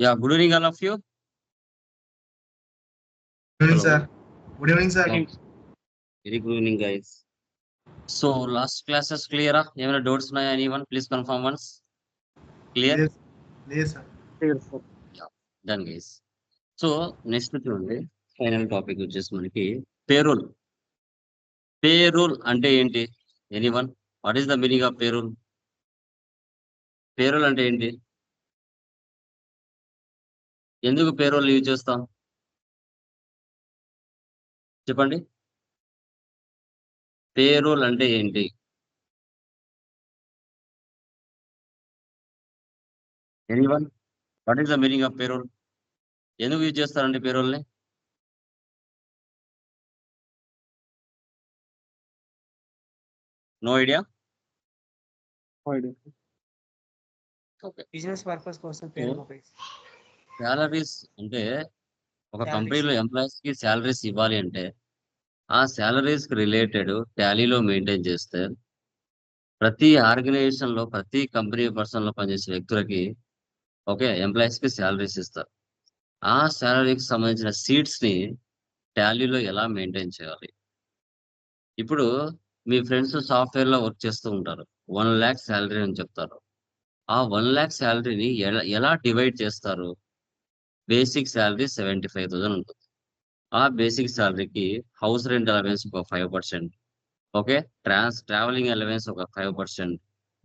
Yeah, good evening, all of you. Good evening, Hello. sir. Good evening, sir. Yeah. Very good evening, guys. So, last classes clear? ah? ఏమైనా doubts ఉన్నాయా anyone? Please confirm once. Clear? Yes, yes, sir. Done, guys. So next చూడండి final topic వచ్చేసి మనకి payroll payroll అంటే ఏంటి anyone what is the meaning of payroll payroll అంటే ఏంటి ఎందుకు పేరోల్ యూజ్ చేస్తాం? చెప్పండి. పేరోల్ అంటే ఏంటి? Anyone what is the meaning of payroll? ఎందుకు యూజ్ చేస్తారండి పేరోల్ని? No idea okay business purpose కోసం ఉపయోగిస్తారు శాలరీస్ అంటే ఒక. కంపెనీలో ఎంప్లాయీస్కి శాలరీస్ ఇవ్వాలి అంటే ఆ శాలరీస్కి రిలేటెడ్ టాలీలో మెయింటైన్ చేస్తే ప్రతి ఆర్గనైజేషన్లో ప్రతి కంపెనీ పర్సన్లో పనిచేసే వ్యక్తులకి ఓకే ఎంప్లాయీస్కి శాలరీస్ ఇస్తారు. ఆ శాలరీకి సంబంధించిన సీట్స్ని టాలీలో ఎలా మెయింటైన్ చేయాలి? ఇప్పుడు మీ ఫ్రెండ్స్ సాఫ్ట్వేర్లో వర్క్ చేస్తూ ఉంటారు. వన్ ల్యాక్ శాలరీ అని చెప్తారు. ఆ వన్ ల్యాక్ శాలరీని ఎలా ఎలా డివైడ్ చేస్తారు? Basic salary seventy five thousand ఉంటుంది. ఆ బేసిక్ శాలరీకి హౌస్ రెంట్ అలవెన్స్ ఒక five percent okay? Trans travelling allowance ఒక ఫైవ్ పర్సెంట్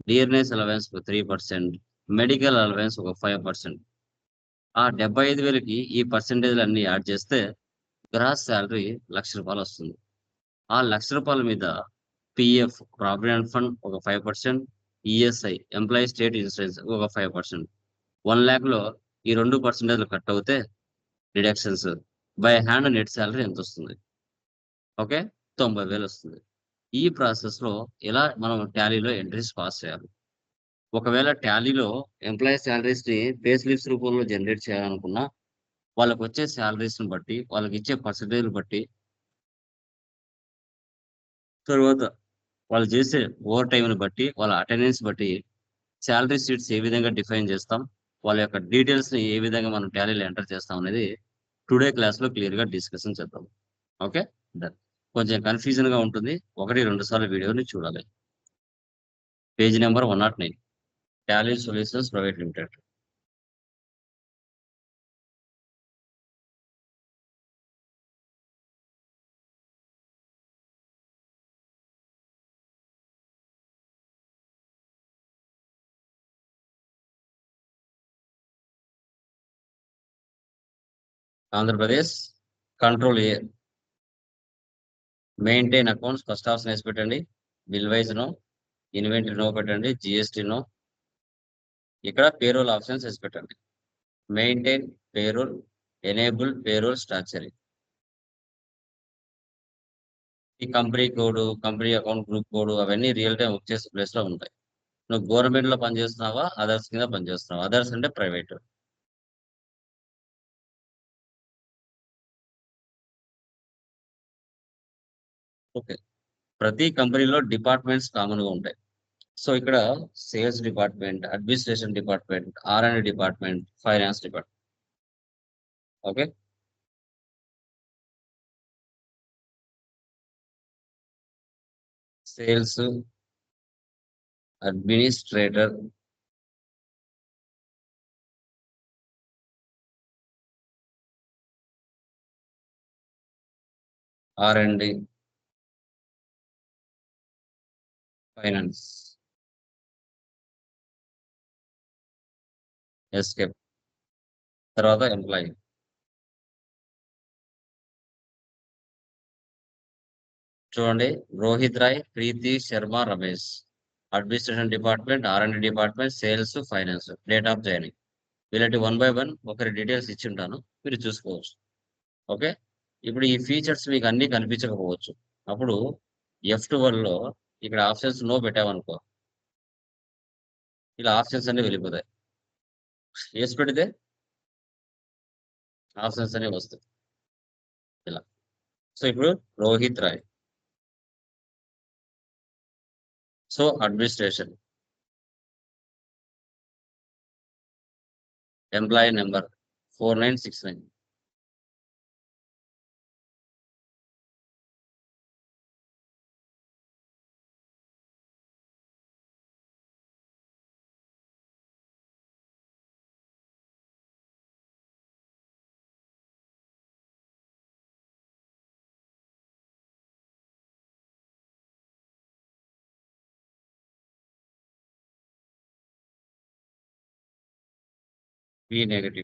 డియర్నెస్ అలవెన్స్ ఒక త్రీ పర్సెంట్ మెడికల్ అలవెన్స్ ఒక ఫైవ్ పర్సెంట్. ఆ డెబ్బై ఐదు వేలకి ఈ పర్సెంటేజ్లు అన్ని యాడ్ చేస్తే గ్రాస్ శాలరీ లక్ష రూపాయలు వస్తుంది. ఆ లక్ష రూపాయల మీద పిఎఫ్ ప్రావిడెంట్ ఫండ్ ఒక five percent ESI employee state insurance ఒక ఫైవ్ పర్సెంట్. వన్ ల్యాక్లో ఈ రెండు పర్సెంటేజ్లు కట్ అవుతే deductions by hand net salary ఎంత వస్తుంది? ఓకే తొంభై వేలు వస్తుంది. ఈ ప్రాసెస్లో ఎలా మనం టాలీలో ఎంట్రీస్ పాస్ చేయాలి? ఒకవేళ టాలీలో ఎంప్లాయీ శాలరీస్ని పే స్లిప్స్ రూపంలో జనరేట్ చేయాలనుకున్నా వాళ్ళకి వచ్చే శాలరీస్ని బట్టి వాళ్ళకి ఇచ్చే పర్సంటేజ్ని బట్టి తర్వాత వాళ్ళు చేసే ఓవర్ టైంని బట్టి వాళ్ళ అటెండెన్స్ బట్టి శాలరీ షీట్స్ ఏ విధంగా డిఫైన్ చేస్తాం? వాళ్ళ యొక్క డీటెయిల్స్ని ఏ విధంగా మనం టాలీలో ఎంటర్ చేస్తాం అనేది టుడే క్లాస్లో క్లియర్గా డిస్కషన్ చేద్దాం. ఓకే డన్ కొంచెం కన్ఫ్యూజన్గా ఉంటుంది. ఒకటి రెండు సార్లు వీడియోని చూడాలి. Page number one nought nine Tally solutions private limited Andhra Pradesh control A maintain accounts first option వేసి పెట్టండి. Bill wise no inventory no పెట్టండి జిఎస్టీ నో. ఇక్కడ పేరోల్ ఆప్షన్స్ వేసి పెట్టండి. Maintain payroll enable payroll structuring ఈ company code company account group code అవన్నీ real time work చేసే ప్లేస్లో ఉంటాయి. నువ్వు గవర్నమెంట్లో పనిచేస్తున్నావా అదర్స్ కింద పనిచేస్తున్నావా? అదర్స్ అంటే ప్రైవేట్ ఓకే. ప్రతి కంపెనీలో డిపార్ట్మెంట్స్ కామన్గా ఉంటాయి. సో ఇక్కడ sales department administration department R and department finance department. Okay? Sales administrator R and D finance. Escape తర్వాత ఎంప్లాయీ చూడండి Rohit Roy Preeti Sharma Ramesh. Administration department R and department sales finance date of joining వీళ్ళకి one by one ఒకరి details ఇచ్చి ఉంటాను మీరు చూసుకోవచ్చు. Okay ఇప్పుడు ఈ ఫీచర్స్ మీకు అన్ని కనిపించకపోవచ్చు. అప్పుడు ఎఫ్లో ఇక్కడ ఆప్షన్స్ నో పెట్టామనుకో ఇలా ఆప్షన్స్ అన్ని వెళ్ళిపోతాయి. వేసి పెడితే ఆప్షన్స్ అనేవి వస్తాయి. ఇలా. సో ఇప్పుడు Rohit Roy. So administration. Employee number four nine six nine. Negative.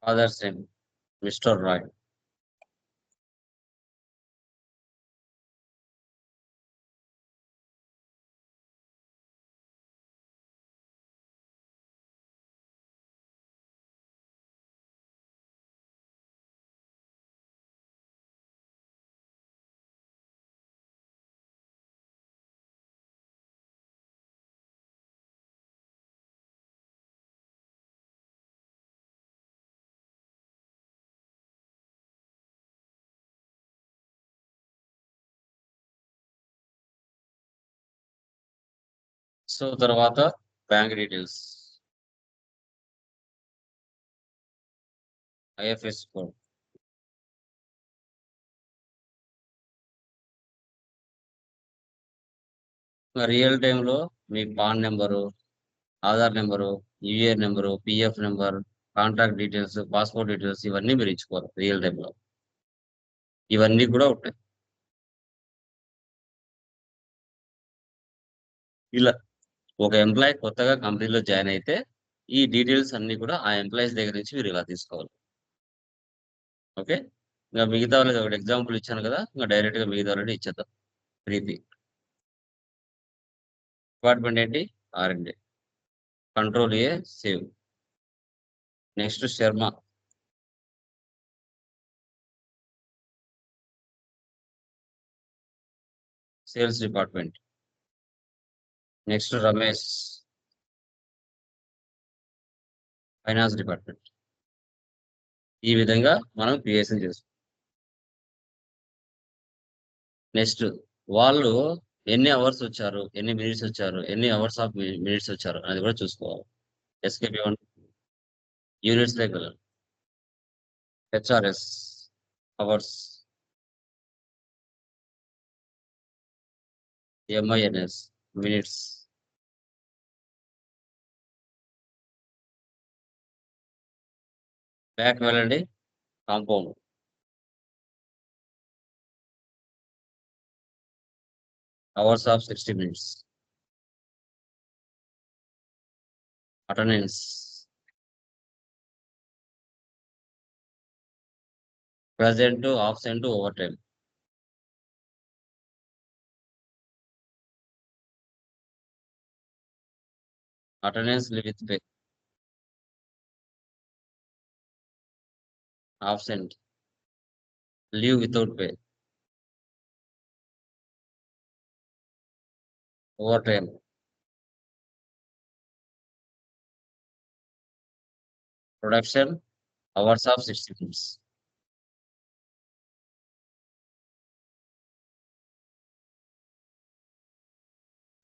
Father name, Mr. Roy. So తర్వాత bank details. IFS code. Real టైంలో మీ PAN number Aadhaar number UAR number PF number contact details passport details ఇవన్నీ మీరు ఇచ్చుకోవాలి real టైంలో ఇవన్నీ కూడా ఉంటాయి. ఇలా ఒక ఎంప్లాయీ కొత్తగా కంపెనీలో జాయిన్ అయితే ఈ డీటెయిల్స్ అన్ని కూడా ఆ ఎంప్లాయీస్ దగ్గర నుంచి మీరు ఇలా తీసుకోవాలి. ఓకే ఇంకా మిగతా వాళ్ళకి ఒకటి ఎగ్జాంపుల్ ఇచ్చాను కదా ఇంకా డైరెక్ట్గా మిగతా వాళ్ళని ఇచ్చేద్దాం. ప్రీతి. డిపార్ట్మెంట్ ఏంటి? Or control A save next Sharma sales department next Ramesh. Finance department ఈ విధంగా మనం క్రియేషన్ చేస్తాం నెక్స్ట్ వాళ్ళు ఎన్ని అవర్స్ వచ్చారు ఎన్ని మినిట్స్ వచ్చారు ఎన్ని అవర్స్ ఆఫ్ మినిట్స్ వచ్చారు అనేది కూడా చూసుకోవాలి. ఎస్కేపీ వన్ యూనిట్స్ దగ్గర HRS hours MINS minutes back వెళ్ళండి compound hours of sixty minutes attendance present absent over time attendance with pay absent leave without pay overtime production hours of 60 minutes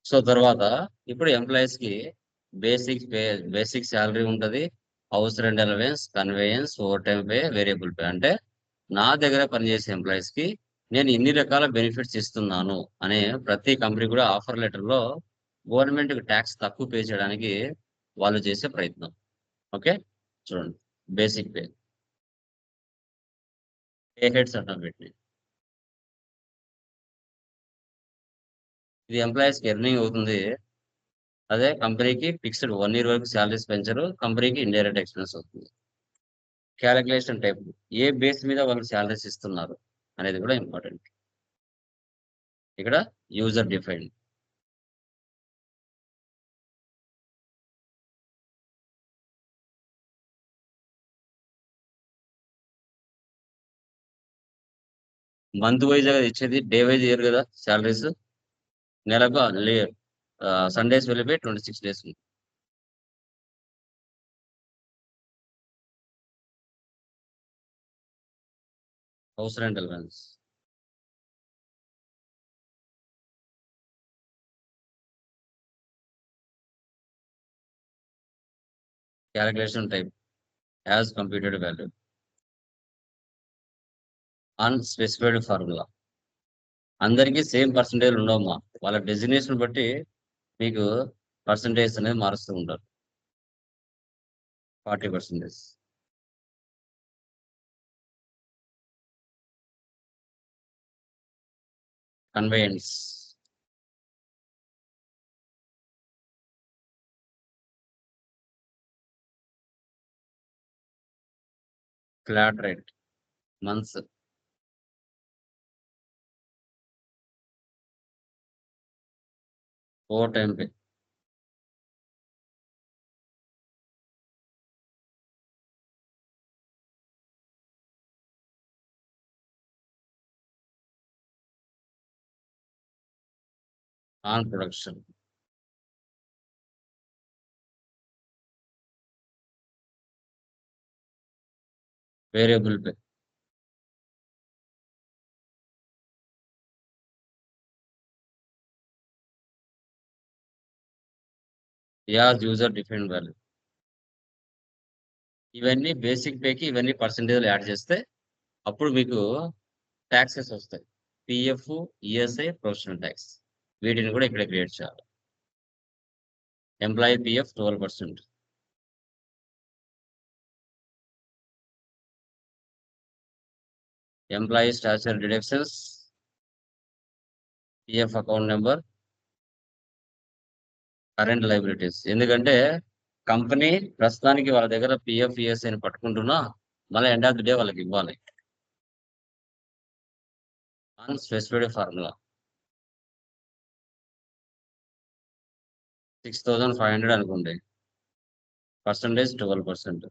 so తర్వాత ఇప్పుడు employees కి basic pay basic salary ఉంటుంది. House rent allowance conveyance over time pay variable pay. అంటే నా దగ్గర పనిచేసే ఎంప్లాయీస్కి నేను ఇన్ని రకాల బెనిఫిట్స్ ఇస్తున్నాను అనే ప్రతి కంపెనీ కూడా ఆఫర్ లెటర్లో గవర్నమెంట్ ట్యాక్స్ తక్కువ పే చేయడానికి వాళ్ళు చేసే ప్రయత్నం. ఓకే? చూడండి. Basic pay. పే హెడ్స్ అంటాం వీటిని ఇది ఎంప్లాయీస్కి ఎర్నింగ్ అవుతుంది. అదే కంపెనీకి ఫిక్స్డ్ వన్ ఇయర్ వరకు శాలరీస్ పెంచరు కంపెనీకి ఇండైరెక్ట్ ఎక్స్పెన్స్ అవుతుంది. క్యాలిక్యులేషన్ టైప్ ఏ బేస్ మీద వాళ్ళు శాలరీస్ ఇస్తున్నారు అనేది కూడా ఇంపార్టెంట్. ఇక్కడ యూజర్ డిఫైన్డ్. మంత్ వైజ్ ఇచ్చేది డే వైజ్ ఇయర్ కదా శాలరీస్ నెలకు సండేస్ వెళ్ళిపోయి twenty six days house rental allowance calculation type. As computed value. Unspecified formula. అందరికీ సేమ్ పర్సంటేజ్ ఉండవమ్మా వాళ్ళ డెసిగ్నేషన్ బట్టి మీకు పర్సంటేజ్ అనేది మారుస్తూ ఉంటారు. Forty percentage conveyance flat rate months over time pay on production variable pay as user different value ఇవన్నీ basic పేకి ఇవన్నీ పర్సంటేజ్లు యాడ్ చేస్తే అప్పుడు మీకు ట్యాక్సెస్ వస్తాయి. పిఎఫ్ ఈఎస్ఐ ప్రొఫెషనల్ ట్యాక్స్ వీటిని కూడా ఇక్కడ క్రియేట్ చేయాలి. Employee PF twelve percent employee statutory deductions PF account number current liabilities ఎందుకంటే కంపెనీ ప్రస్తుతానికి వాళ్ళ దగ్గర పిఎఫ్ ఈఎస్ఐని పట్టుకుంటున్నా మళ్ళీ ఎండ్ ఆఫ్ ది డే వాళ్ళకి ఇవ్వాలి. Unspecified formula six thousand five hundred అనుకోండి. పర్సంటేజ్ ట్వెల్వ్ పర్సెంట్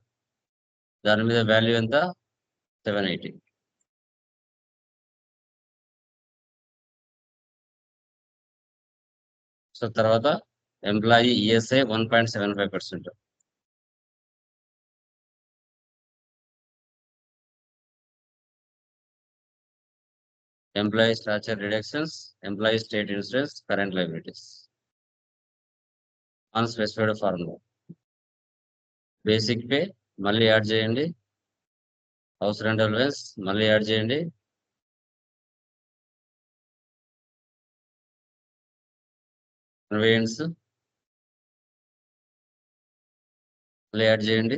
దాని మీద వాల్యూ ఎంత? సెవెన్ ఎయిటీ సో తర్వాత employee ESI one point seven five percent employee statutory reductions employee state insurance current liabilities unspecified formula basic pay మళ్ళీ add చేయండి. House rent allowance మళ్ళీ add చేయండి. Conveyance మళ్ళీ add చేయండి.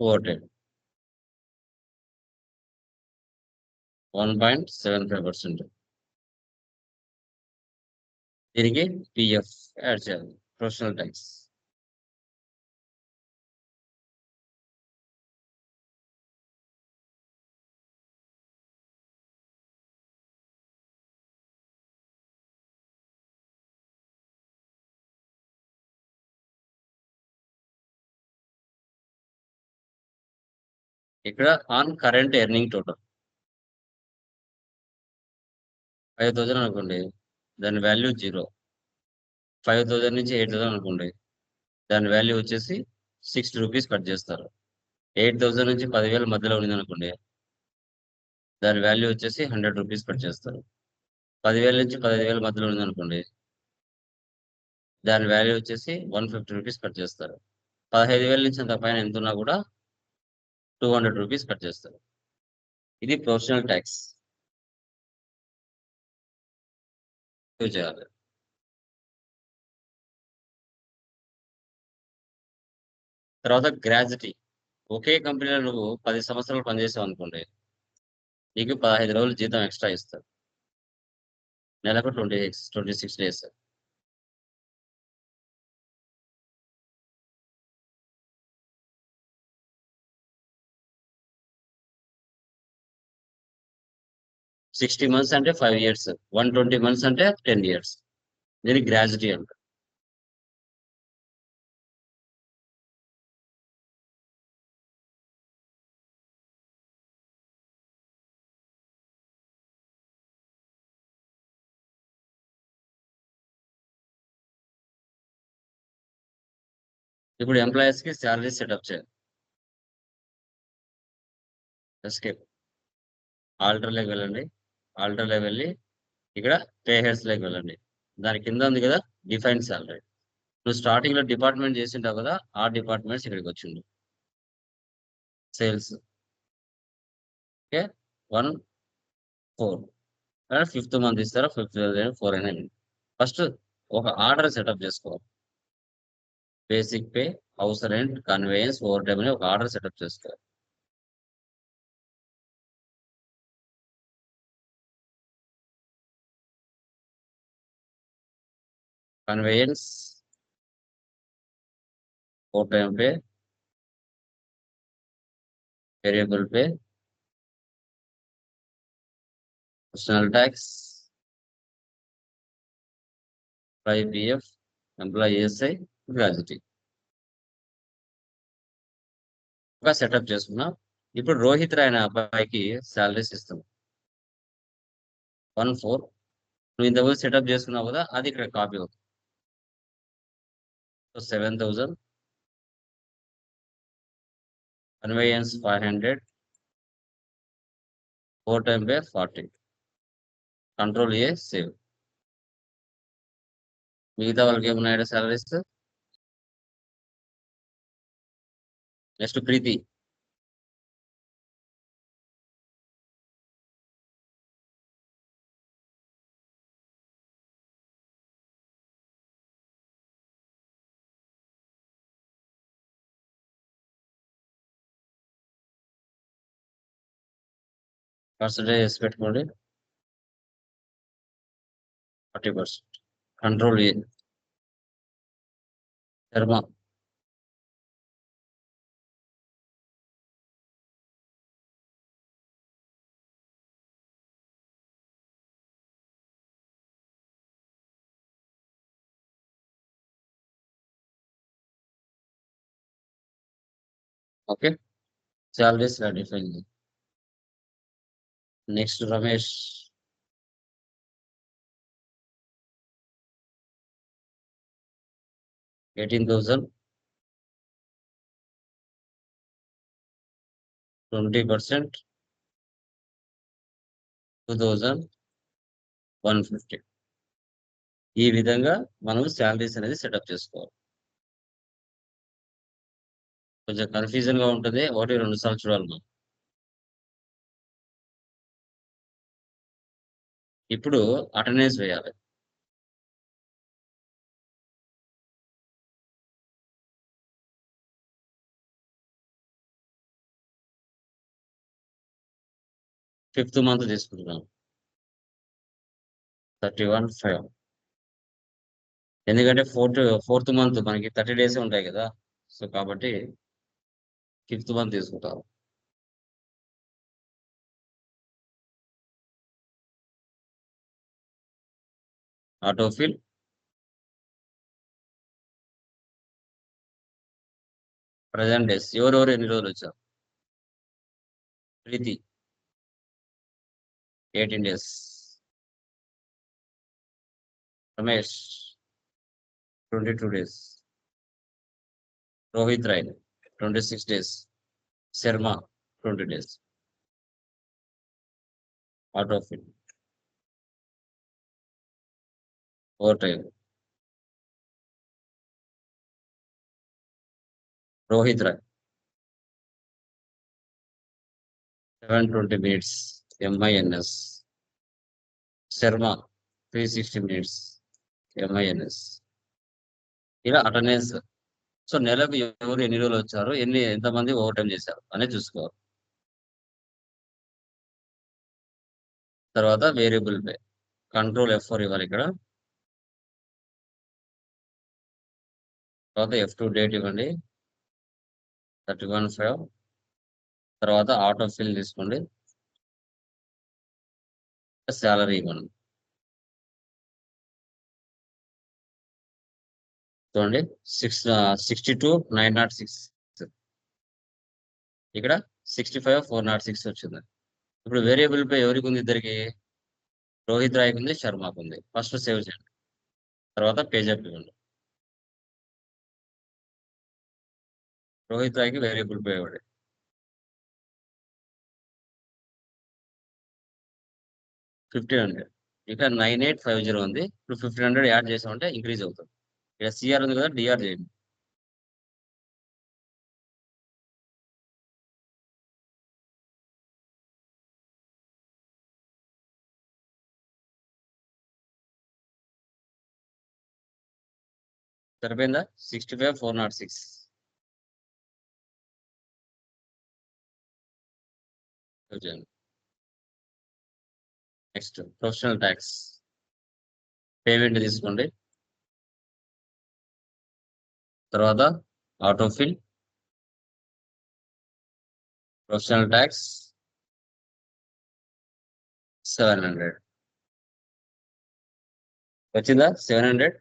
Overtime one point seven five percent దీనికి PF add చేయాలి. Professional tax ఇక్కడ on current earning total five thousand అనుకోండి దాని వాల్యూ జీరో ఫైవ్ థౌజండ్ నుంచి ఎయిట్ థౌజండ్ అనుకోండి దాని వాల్యూ వచ్చేసి సిక్స్టీ రూపీస్ కట్ చేస్తారు. ఎయిట్ థౌజండ్ నుంచి పదివేల మధ్యలో ఉంది అనుకోండి దాని వాల్యూ వచ్చేసి హండ్రెడ్ రూపీస్ కట్ చేస్తారు. పదివేల నుంచి పదిహేను వేల మధ్యలో ఉంది అనుకోండి దాని వాల్యూ వచ్చేసి వన్ ఫిఫ్టీ రూపీస్ కట్ చేస్తారు. పదహైదు వేల నుంచి అంత పైన ఎంత ఉన్నా కూడా టూ హండ్రెడ్ రూపీస్ కట్ చేస్తారు. ఇది ప్రొఫెషనల్ ట్యాక్స్ చేయాలి. తర్వాత గ్రాజ్యుటీ. ఒకే కంపెనీలో నువ్వు పది సంవత్సరాలు పనిచేసావు అనుకోండి నీకు పదహైదు రోజులు జీతం ఎక్స్ట్రా ఇస్తారు. నెలకు twenty twenty six days. Sixty months అంటే five years one twenty months అంటే టెన్ ఇయర్స్. దీనికి గ్రాజ్యుటీ అంట ఇప్పుడు ఎంప్లాయీస్కి శాలరీ సెటప్ చేయాలి. ఎస్కేప్ ఆల్టర్లోకి వెళ్ళండి ఆల్టర్లోకి వెళ్ళి ఇక్కడ పే లోకి వెళ్ళండి. దాని కింద ఉంది కదా డిఫైన్ సాలరీ. నువ్వు స్టార్టింగ్లో డిపార్ట్మెంట్ చేసింటావు కదా ఆ డిపార్ట్మెంట్స్ ఇక్కడికి వచ్చిండు. Sales okay one four fifth month ఇస్తారా ఫిఫ్త్ ఫోర్ అయినా ఫస్ట్ ఒక ఆర్డర్ సెటప్ చేసుకోవాలి. Basic pay house rent conveyance over time అని ఒక ఆర్డర్ సెటప్ చేసుకోవాలి. Conveyance over pay variable pay personal tax employee PF employee ESI gratuity. ఒక setup చేసుకున్నాం ఇప్పుడు రోహిత్ రాయ్ అనే అబ్బాయికి శాలరీస్ ఇస్తాం వన్ ఫోర్. నువ్వు ఇంతకుముందు సెటప్ చేసుకున్నావు కదా అది ఇక్కడ కాపీ అవుతుంది. So seven thousand conveyance five hundred over time pay forty control A save మిగతా వాళ్ళకి ఏమున్నాయో సాలరీస్ నెక్స్ట్ ప్రీతి పర్సంటేజ్ పెట్టుకోండి forty percent control A Sharma okay salaries define next Ramesh eighteen thousand twenty percent two thousand one fifty ఈ విధంగా మనం salaries అనేది setup చేసుకోవాలి. కొంచెం కన్ఫ్యూజన్గా ఉంటుంది. ఒకటి రెండు సార్లు చూడాలి మనం. ఇప్పుడు అటెండెన్స్ వేయాలి. ఫిఫ్త్ మంత్ తీసుకుంటున్నాం థర్టీ వన్ ఫైవ్. ఎందుకంటే ఫోర్త్ ఫోర్త్ మంత్ మనకి థర్టీ డేస్ ఉంటాయి కదా. సో కాబట్టి ఫిఫ్త్ మంత్ తీసుకుంటాం ఆటోఫిల్ ప్రజెంట్ డేస్. ఎవరెవరు ఎన్ని రోజులు వచ్చారు? Preethi. Eighteen days. Ramesh. Twenty two days. Rohit Rai. Twenty six days. Sharma. Twenty days. Autofill over time Rohit Rai. Seven twenty minutes MINS Sharma three sixty minutes MINS ఇలా attendance so నెలకు ఎవరు ఎన్ని రోజులు వచ్చారు ఎన్ని ఎంతమంది over time చేశారు అనేది చూసుకోవాలి. తర్వాత variable pay control F four ఇవ్వాలి ఇక్కడ. తర్వాత ఎఫ్ టూ డేట్ ఇవ్వండి. థర్టీ వన్ ఫైవ్ తర్వాత ఆటో ఫిల్ తీసుకోండి. శాలరీ ఇవ్వండి. చూడండి. Six sixty two nine nought six ఇక్కడ sixty five four nought six వచ్చింది. ఇప్పుడు వేరియబుల్ పే ఎవరికి ఉంది ఇద్దరికి? రోహిత్ రాయ్కి ఉంది శర్మకు ఉంది. ఫస్ట్ సేవ్ చేయండి. తర్వాత పేజప్ ఇవ్వండి. రోహిత్ రాయ్కి వేరియబుల్ పే ఇవ్వండి ఫిఫ్టీన్ హండ్రెడ్. ఇక్కడ నైన్ ఎయిట్ ఫైవ్ జీరో ఉంది. ఇప్పుడు ఫిఫ్టీన్ హండ్రెడ్ యాడ్ చేసామంటే ఇంక్రీజ్ అవుతుంది ఇక్కడ సిఆర్ ఉంది కదా డిఆర్ చేయండి. సరిపోయిందా? Sixty five four nought six. Next professional tax. Payment తీసుకోండి. తర్వాత autofill professional tax. Seven hundred. వచ్చిందా? Seven hundred.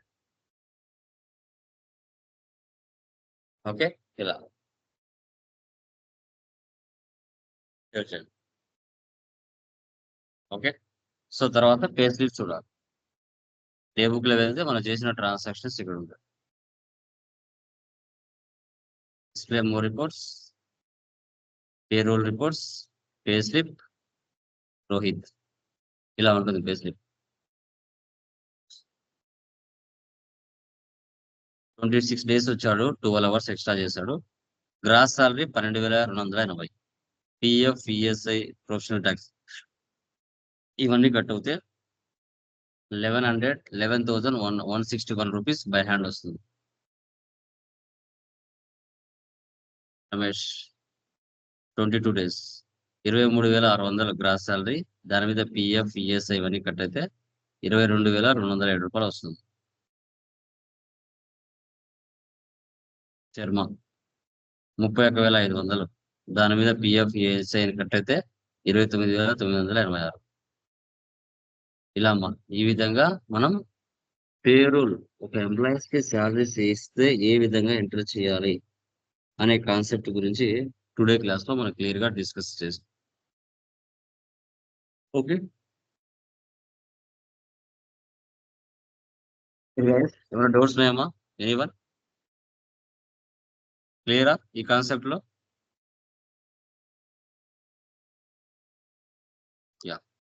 ఓకే ఇలా. వచ్చండి ఓకే? సో తర్వాత పే స్లిప్ చూడాలి. ఏ బుక్లో వెళ్తే మనం చేసిన ట్రాన్సాక్షన్స్ ఇక్కడ ఉంటాయి. Display more reports payroll reports pay slip Rohit ఇలా ఉంటుంది pay slip twenty six days వచ్చాడు. ట్వెల్వ్ అవర్స్ ఎక్స్ట్రా చేశాడు. గ్రాస్ సాలరీ పన్నెండు వేల రెండు వందల ఎనభై. పిఎఫ్ ఈఎస్ఐ ప్రొఫెషనల్ ట్యాక్స్ ఇవన్నీ కట్ అవుతే eleven hundred eleven thousand one one sixty one rupees by hand వస్తుంది. Ramesh twenty two days. ఇరవై మూడు వేల ఆరు వందల గ్రాస్ సాలరీ. దాని మీద పిఎఫ్ ఈఎస్ఐ ఇవన్నీ కట్ అయితే ఇరవై రెండు వేల రెండు వందల ఏడు రూపాయలు వస్తుంది. శర్మ ముప్పై ఒక్క వేల ఐదు వందలు. దాని మీద పిఎఫ్ ఈఎస్ఐ కట్ అయితే ఇరవై తొమ్మిది వేల తొమ్మిది వందల ఎనభై ఆరు. ఇలా అమ్మా ఈ విధంగా మనం పేరోల్ ఒక ఎంప్లాయీస్కి శాలరీస్ ఇస్తే ఏ విధంగా ఎంటర్ చేయాలి అనే కాన్సెప్ట్ గురించి టుడే క్లాస్లో మనం క్లియర్గా డిస్కస్ చేసాం ఓకే? ఏమైనా డౌట్స్ ఉన్నాయమ్మా? ఎనీవన్ క్లియరా ఈ కాన్సెప్ట్లో